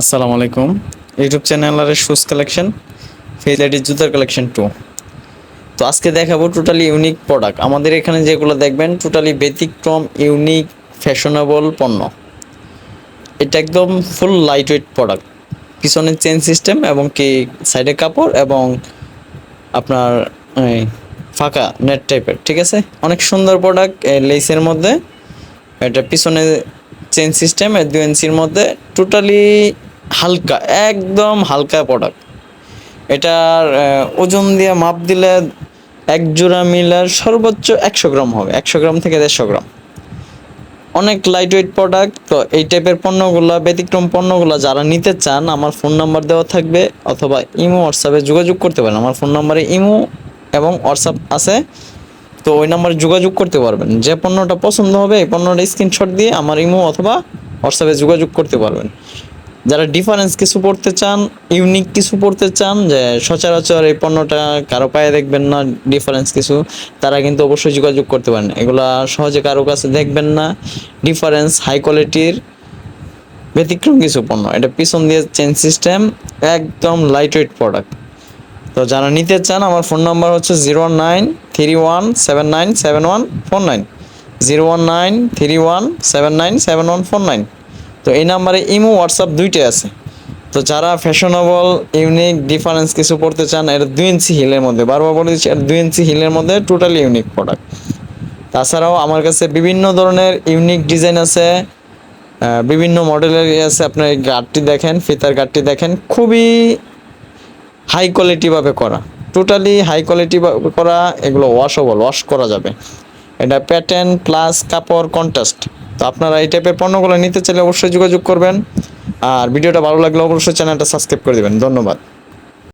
আসসালামু আলাইকুম। ইউটিউব চ্যানেলের শুজ কালেকশন ফেজ আইডির জুতার কালেকশন টু তো আজকে দেখাবো টোটালি ইউনিক প্রোডাক্ট আমাদের এখানে যেগুলো দেখবেন টোটালি ব্যতিক্রম ইউনিক ফ্যাশনেবল পণ্য। এটা একদম ফুল লাইট ওয়েট প্রোডাক্ট পিছনের চেন সিস্টেম এবং কি সাইডে কাপড় এবং আপনার ফাঁকা নেট টাইপের ঠিক আছে? অনেক সুন্দর প্রোডাক্ট লেসের মধ্যে। এটা পিছনে চেন সিস্টেম দুই ইঞ্চির মধ্যে। টোটালি হালকা, একদম হালকা প্রোডাক্ট এটার ওজন দিয়ে মাপ দিলে এক জোড়া মিলার সর্বোচ্চ একশো গ্রাম হবে, একশো গ্রাম থেকে দেড়শো গ্রাম। অনেক লাইট ওয়েট প্রোডাক্ট তো এই টাইপের পণ্যগুলো, ব্যতিক্রম পণ্যগুলো যারা নিতে চান, আমার ফোন নাম্বার দেওয়া থাকবে, অথবা ইমো হোয়াটসঅ্যাপে যোগাযোগ করতে পারেন। আমার ফোন নাম্বারে ইমো এবং হোয়াটসঅ্যাপ আছে, তো ওই নাম্বারে যোগাযোগ করতে পারবেন। যে পণ্যটা পছন্দ হবে, এই পণ্যটা স্ক্রিনশট দিয়ে আমার ইমো অথবা হোয়াটসঅ্যাপে যোগাযোগ করতে পারবেন। যারা ডিফারেন্স কিছু পড়তে চান ইউনিক কিছু পড়তে চান, যে সচরাচর এই পণ্যটা কারও পায়ে দেখবেন না ডিফারেন্স কিছু, তারা কিন্তু অবশ্যই যোগাযোগ করতে পারেন। এগুলা সহজে কারও কাছে দেখবেন না। ডিফারেন্স হাই কোয়ালিটির ব্যতিক্রম কিছু পণ্য। এটা পিছন দিয়ে চেন সিস্টেম একদম লাইট ওয়েট প্রোডাক্ট তো যারা নিতে চান, আমার ফোন নাম্বার হচ্ছে zero nine three one seven nine seven one four nine zero one nine three one seven nine seven one four nine তো এই নাম্বারে ইমো হোয়াটসঅ্যাপ দুইটাই আছে। তো যারা ফ্যাশনেবল ইউনিক ডিফারেন্স কিছু পড়তে চান এটা দুই ইঞ্চি হিলের মধ্যে, বারবার বলে দিচ্ছি এটা দুই ইঞ্চি হিলের মধ্যে টোটালি ইউনিক প্রোডাক্ট তাছাড়াও আমার কাছে বিভিন্ন ধরনের ইউনিক ডিজাইন আছে বিভিন্ন মডেলের আছে, আপনার এই গার্ডটি দেখেন, ফিতার গার্ডটি দেখেন, খুবই হাই কোয়ালিটিভাবে করা। টোটালি হাই কোয়ালিটি করা, এগুলো ওয়াশেবল ওয়াশ করা যাবে। এটা প্যাটার্ন প্লাস কাপড় কন্ট্রাস্ট তো আপনারা এই টাইপের পণ্যগুলো নিতে চাইলে অবশ্যই যোগাযোগ করবেন। আর ভিডিওটা ভালো লাগলে অবশ্যই চ্যানেলটা সাবস্ক্রাইব করে দেবেন। ধন্যবাদ।